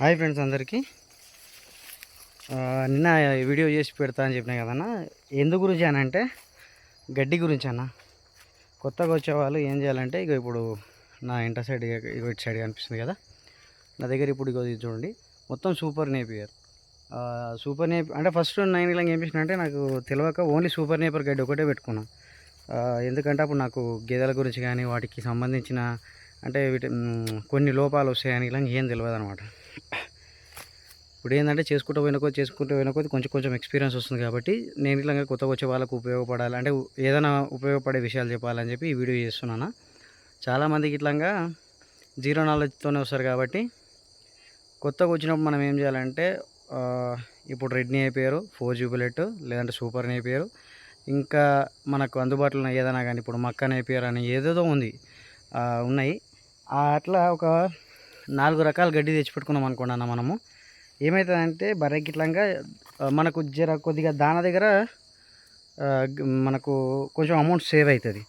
Hi friends అందరికీ. నిన్న video చేసి పెడతా అని చెప్పినా కదన్నా. ఎందు గురించి అని అంటే గడ్డి గురించి అన్న. కొత్తగా వచ్చేవాళ్ళు ఏం చేయాలంటే ఇక ఇప్పుడు నా ఇంటర్ సైడ్ ఇటు సైడ్ కనిపిస్తుంది కదా. నా దగ్గర ఇప్పుడు ఇగో చూడండి. మొత్తం సూపర్ నేపియర్ సూపర్ నేపి అంటే ఫస్ట్ నైన్ ఇలా ఏం చేసిన అంటే నాకు తెలియక ఓన్లీ సూపర్ నేపర్ గడ్డి ఒకటే పెట్టుకున్నా. ఎందుకంటే అప్పుడు నాకు గేదెల గురించి కానీ వాటికి సంబంధించిన అంటే వీటి కొన్ని లోపాలు వస్తాయని ఇలా ఏం తెలియదు అనమాట ఇప్పుడు ఏంటంటే చేసుకుంటూ పోయిన కొద్ది చేసుకుంటూ పోయిన కొద్ది కొంచెం కొంచెం ఎక్స్పీరియన్స్ వస్తుంది కాబట్టి నేను ఇట్లా కొత్తగా వచ్చే వాళ్ళకు ఉపయోగపడాలి. అంటే ఏదైనా ఉపయోగపడే విషయాలు చెప్పాలని చెప్పి ఈ వీడియో చేస్తున్నాను. చాలామందికి ఇట్లాగా జీరో నాలెడ్జ్తోనే వస్తారు కాబట్టి కొత్తగా వచ్చినప్పుడు మనం ఏం చేయాలంటే ఇప్పుడు రెడ్మీ అయిపోయారు ఫోర్ జీ బుల్లెట్ లేదంటే సూపర్ని అయిపోయారు ఇంకా మనకు అందుబాటులో ఉన్న ఏదైనా కానీ ఇప్పుడు మక్కని అయిపోయారు అని ఏదేదో ఉంది ఉన్నాయి. ఆ అట్లా ఒక నాలుగు రకాల గడ్డి తెచ్చిపెట్టుకున్నాం అనుకున్నాను అన్న మనము. ఏమవుతుందంటే బర్రెకి మనకు జర కొద్దిగా దాన దగ్గర మనకు కొంచెం అమౌంట్ సేవ్ అవుతుంది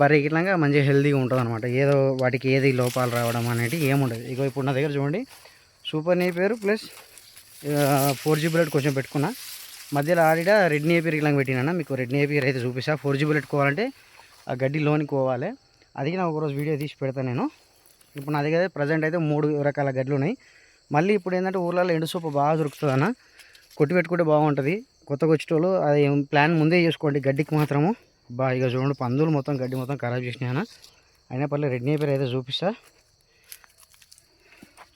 బర్రెకి మంచిగా హెల్తీగా ఉంటుంది అనమాట ఏదో వాటికి ఏది లోపాలు రావడం అనేది ఏముండదు. ఇగో ఇప్పుడు నా దగ్గర చూడండి. Super Napier plus four G bullet కొంచెం పెట్టుకున్నా. మధ్యలో ఆడిడ రెడ్ నేపియర్ ఇలా పెట్టినా మీకు రెడ్ నేపియర్ అయితే చూపిస్తా. ఫోర్ జీ బుల్లెట్ కోవాలంటే ఆ గడ్డి లోనికి పోవాలి అది నా ఒకరోజు వీడియో తీసి పెడతాను నేను. ఇప్పుడు నా దగ్గర ప్రజెంట్ అయితే మూడు రకాల గడ్లు ఉన్నాయి. మళ్ళీ ఇప్పుడు ఏంటంటే ఊర్లలో ఎండుసోపు బాగా దొరుకుతుంది అన్న. కొట్టి పెట్టుకుంటే బాగుంటుంది. కొత్తగా వచ్చేటోళ్ళు అది ప్లాన్ ముందే చేసుకోండి. గడ్డికి మాత్రము. బా ఇక చూడండి పందులు మొత్తం గడ్డి మొత్తం ఖరాబ్ చేసినాయన అయినా పర్లేదు రెడ్ నేపియర్ అయితే చూపిస్తా.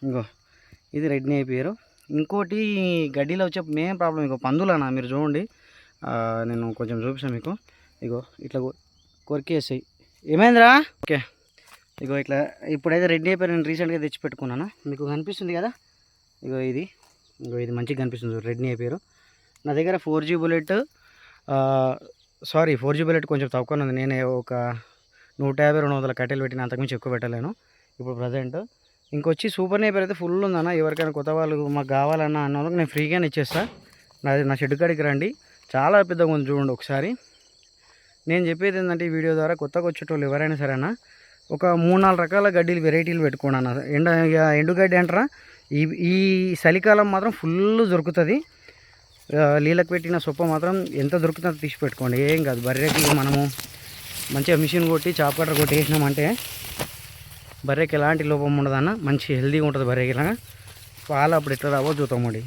ఇంకో ఇది రెడ్ నేపేరు. ఇంకోటి గడ్డిలో వచ్చే మెయిన్ ప్రాబ్లం ఇంకో పందులనా మీరు చూడండి. నేను కొంచెం చూపిస్తాను మీకు. ఇగో ఇట్లా కొరికేసాయి. ఏమైందిరా? ఓకే. ఇగో ఇట్లా ఇప్పుడైతే రెడ్ నేపియర్ నేను రీసెంట్గా తెచ్చి పెట్టుకున్నాను మీకు కనిపిస్తుంది కదా? ఇగో ఇది. ఇగో ఇది మంచిగా కనిపిస్తుంది రెడ్మీ అయిపోయారు నా దగ్గర four G bullet sorry four G bullet కొంచెం తక్కువ ఉంది. నేను ఒక నూట యాభై రెండు వందల కట్టెలు పెట్టిన అంతకుమించి ఎక్కువ పెట్టలేను. ఇప్పుడు ప్రజెంట్ ఇంకొచ్చి సూపర్ నేపర్ అయితే ఫుల్ ఉందన్న. ఎవరికైనా కొత్త వాళ్ళు మాకు కావాలన్నా అన్న వాళ్ళకి నేను ఫ్రీగానే ఇచ్చేస్తా. నాది నా షెడ్ కాడికి రండి. చాలా పెద్దగా ఉంది చూడండి ఒకసారి. నేను చెప్పేది ఏంటంటే ఈ వీడియో ద్వారా కొత్తగా వచ్చేటోళ్ళు ఎవరైనా సరేనా ఒక మూడు నాలుగు రకాల గడ్డీలు వెరైటీలు పెట్టుకోండి అన్న. ఎండ ఎండుగడ్డి అంటారా? ఈ ఈ చలికాలం మాత్రం ఫుల్ దొరుకుతుంది. ఆ, నీళ్ళకి పెట్టిన సొప్ప మాత్రం ఎంత దొరుకుతుందో తీసి పెట్టుకోండి. ఏం కాదు బర్రెకి మనము మంచిగా మిషన్ కొట్టి చాప్ కట్టర్ కొట్టి వేసినామంటే బర్రెకి ఎలాంటి లోపం ఉండదన్న మంచి హెల్తీగా ఉంటుంది బర్రెకి ఇలాగా. పాలు అప్పుడు ఎట్లా రావో చూద్దామండి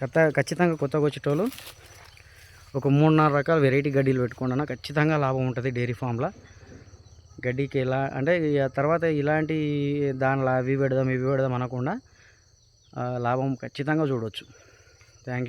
కొత్త ఖచ్చితంగా కొత్తగా వచ్చేటోళ్ళు ఒక మూడున్నర రకాల వెరైటీ గడ్డీలు పెట్టుకోండి అన్న. ఖచ్చితంగా లాభం ఉంటుంది డైరీ ఫామ్లో. గడ్డికి ఎలా అంటే తర్వాత ఇలాంటి దానిలో అవి పెడదాం ఇవి పెడదాం అనకుండా లాభం ఖచ్చితంగా చూడవచ్చు థ్యాంక్ యూ